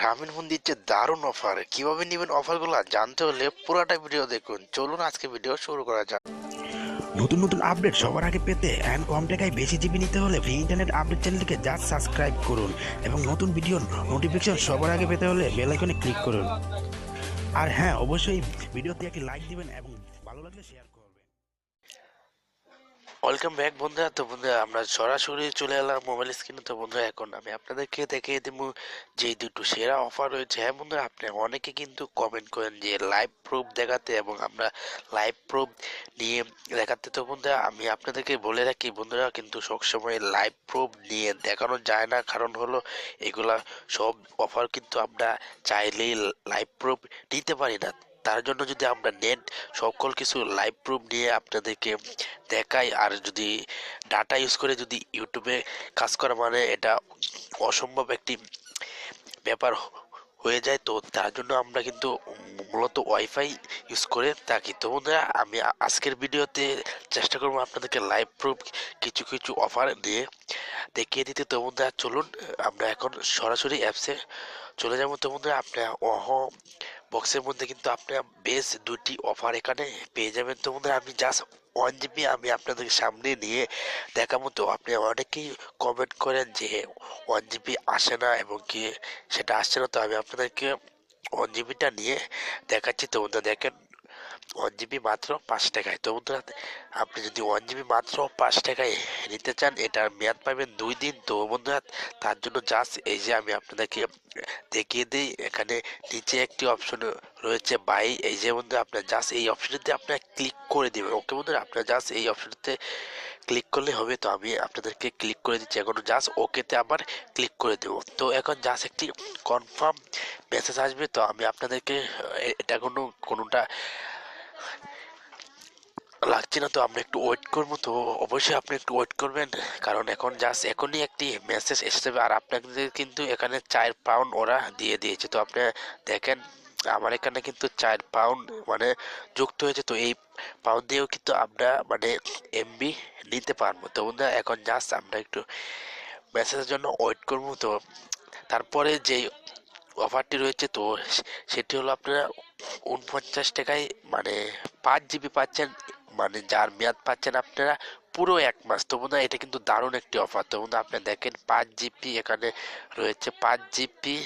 গ্রামীণ ফোন দিচ্ছে দারুণ অফার কীভাবে নেবেন অফারগুলো জানতে হলে পুরোটা ভিডিও দেখুন। চলুন আজকে ভিডিও শুরু করা যাক। নতুন নতুন আপডেট সবার আগে পেতে অ্যান্ড কম টাকায় বেশি জিবি নিতে হলে ফ্রি ইন্টারনেট আপডেট চ্যানেলটিকে জাস্ট সাবস্ক্রাইব করুন এবং নতুন ভিডিওর নোটিফিকেশন সবার আগে পেতে হলে বেল আইকনে ক্লিক করুন। আর হ্যাঁ অবশ্যই ভিডিওতে একটি লাইক দিবেন এবং ভালো লাগলে শেয়ার করবেন ওয়েলকাম ব্যাক বন্ধুরা। তো বন্ধুরা, আমরা সরাসরি চলে এলাম মোবাইল স্ক্রিনে তো বন্ধুরা, এখন আমি আপনাদেরকে দেখিয়ে দেবো যে দুটো সেরা অফার রয়েছে। হ্যাঁ বন্ধুরা, আপনি অনেকে কিন্তু কমেন্ট করেন যে লাইভ প্রুফ দেখাতে এবং আমরা লাইভ প্রুফ নিয়ে দেখাতে। তো বন্ধুরা, আমি আপনাদেরকে বলে রাখি বন্ধুরা, কিন্তু সবসময় লাইভ প্রুফ নিয়ে দেখানো যায় না। কারণ হলো, এগুলা সব অফার কিন্তু আমরা চাইলেই লাইভ প্রুফ নিতে পারি না। তার জন্য যদি আমরা নেট সকল কিছু লাইভ প্রুফ নিয়ে আপনাদেরকে দেখাই, আর যদি ডাটা ইউজ করে যদি ইউটিউবে কাজ করা মানে এটা অসম্ভব একটি ব্যাপার হয়ে যায়, তো তার জন্য আমরা কিন্তু মূলত ওয়াইফাই ইউজ করে থাকি। তো বন্ধুরা, আমি আজকের ভিডিওতে চেষ্টা করব আপনাদেরকে লাইভ প্রুফ কিছু কিছু অফার দিয়ে দেখিয়ে দিতে। তো বন্ধুরা, চলুন, আমরা এখন সরাসরি অ্যাপসে চলে যাব। তো বন্ধুরা, আপনার অহ বক্সের মধ্যে কিন্তু আপনি বেশ দুটি অফার এখানে পেয়ে যাবেন। তো বন্ধুরা, আমি জাস্ট ওয়ান জিবি আমি আপনাদের সামনে নিয়ে দেখাবো। তো আপনি অনেকেই কমেন্ট করেন যে ওয়ান জিবি আসে না এবং কি সেটা আসছে না। তো আমি আপনাদেরকে ওয়ান জিবিটা নিয়ে দেখাচ্ছি। তো বন্ধুরা, দেখেন ওয়ান জিবি মাত্র পাঁচ টাকায়। তো বন্ধুরা, আপনি যদি ওয়ান জিবি মাত্র পাঁচ টাকায় নিতে চান, এটার মেয়াদ পাবেন দুই দিন। তো বন্ধুরা, তার জন্য জাস্ট এই যে আমি আপনাদেরকে দেখিয়ে দিই, এখানে নিচে একটি অপশন রয়েছে বাই। এই যে বন্ধু আপনার জাস্ট এই অপশনটিতে আপনার ক্লিক করে দিবেন। ওকে বন্ধুরা, আপনার জাস্ট এই অপশনটিতে ক্লিক করলে হবে। তো আমি আপনাদেরকে ক্লিক করে দিচ্ছি এখন। জাস্ট ওকেতে আবার ক্লিক করে দেবো। তো এখন জাস্ট একটি কনফার্ম মেসেজ আসবে। তো আমি আপনাদেরকে এটা কোনো, কোনোটা লাগছে না তো, আমরা একটু ওয়েট করব তো। অবশ্যই আপনি একটু ওয়েট করবেন, কারণ এখন জাস্ট এখনই একটি মেসেজ এসেছে আর আপনাদের কিন্তু এখানে চার পাউন্ড ওরা দিয়ে দিয়েছে। তো আপনি দেখেন, আমার এখানে কিন্তু চার পাউন্ড মানে যুক্ত হয়েছে, তো এই পাউন্ড দিয়েও কিন্তু আমরা মানে এমবি নিতে পারব। তো বন্ধুরা, এখন জাস্ট আমরা একটু মেসেজের জন্য ওয়েট করব তো। তারপরে যে অফারটি রয়েছে, তো সেটি হলো আপনারা উনপঞ্চাশ টাকায় মানে পাঁচ জিবি পাচ্ছেন মানে যার মেয়াদ পাচ্ছেন আপনারা পুরো এক মাস। তো বন্ধুরা, এটা কিন্তু দারুণ একটি অফার তো বন্ধুরা, আপনি দেখেন পাঁচ জিবি এখানে রয়েছে, পাঁচ জিবি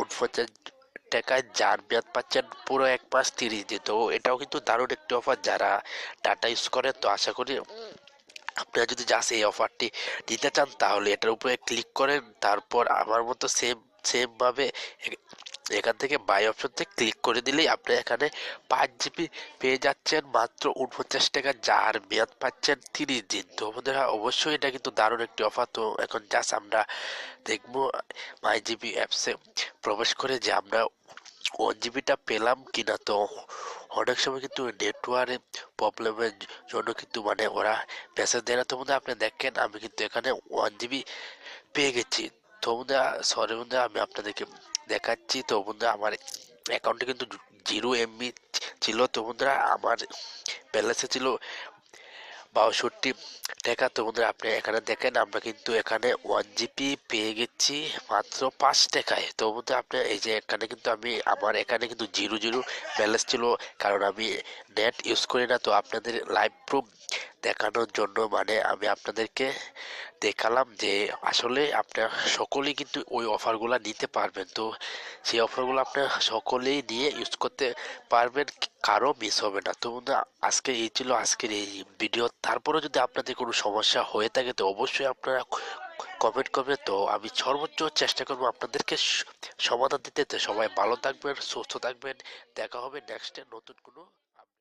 উনপঞ্চাশ টাকায় যার মেয়াদ পাচ্ছেন পুরো এক মাস তিরিশ দিন। তো এটাও কিন্তু দারুণ একটি অফার যারা ডাটা ইউজ করেন। তো আশা করি আপনারা যদি জাস্ট এই অফারটি নিতে চান, তাহলে এটার উপরে ক্লিক করেন। তারপর আমার মতো সেম সেম ভাবে এ- এখান থেকে বাই অপশনতে ক্লিক করে দিলেই আপনি এখানে পাঁচ জিবি পেয়ে যাচ্ছেন, মাত্র উনপঞ্চাশ টাকা যার মেয়াদ পাচ্ছেন তিরিশ দিন। তো বন্ধুরা, অবশ্যই এটা কিন্তু দারুণ একটি অফার। তো এখন জাস্ট আমরা দেখব মাই জিবি অ্যাপসে প্রবেশ করে যে আমরা ওয়ান জিবিটা পেলাম কিনা। তো অনেক সময় কিন্তু নেটওয়ার্ক প্রবলেমের জন্য কিন্তু মানে ওরা মেসেজ দেয় না। তো বন্ধুরা, আপনি দেখেন, আমি কিন্তু এখানে ওয়ান জিবি পেয়ে গেছি। তো বন্ধুরা সরি বন্ধুরা আমি আপনাদেরকে দেখাচ্ছি। তো বন্ধুরা আমার অ্যাকাউন্টে কিন্তু জিরো এমবি ছিল। তো বন্ধুরা, আমার ব্যালেন্সে ছিল বাষট্টি টাকা। তো বন্ধুরা, আপনি এখানে দেখেন, আমরা কিন্তু এখানে ওয়ান জিবি পেয়ে গেছি মাত্র পাঁচ টাকায়। তো বন্ধুরা আপনি এই যে এখানে কিন্তু আমি, আমার এখানে কিন্তু জিরো জিরো ব্যালেন্স ছিল, কারণ আমি নেট ইউজ করি না। তো আপনাদের লাইভ প্রুফ দেখানোর জন্য মানে আমি আপনাদেরকে দেখালাম যে আসলে আপনার সকলেই কিন্তু ওই অফারগুলো নিতে পারবেন। তো সেই অফারগুলো আপনার সকলেই নিয়ে ইউজ করতে পারবেন, কারও মিস হবে না। তো বন্ধুরা, আজকে এই ছিল আজকের এই ভিডিও তারপরেও যদি আপনাদের কোনো সমস্যা হয়ে থাকে, তো অবশ্যই আপনারা কমেন্ট করবেন। তো আমি সর্বোচ্চ চেষ্টা করব আপনাদেরকে সমাধান দিতে। তো সবাই ভালো থাকবেন, সুস্থ থাকবেন। দেখা হবে নেক্সটে নতুন কোনো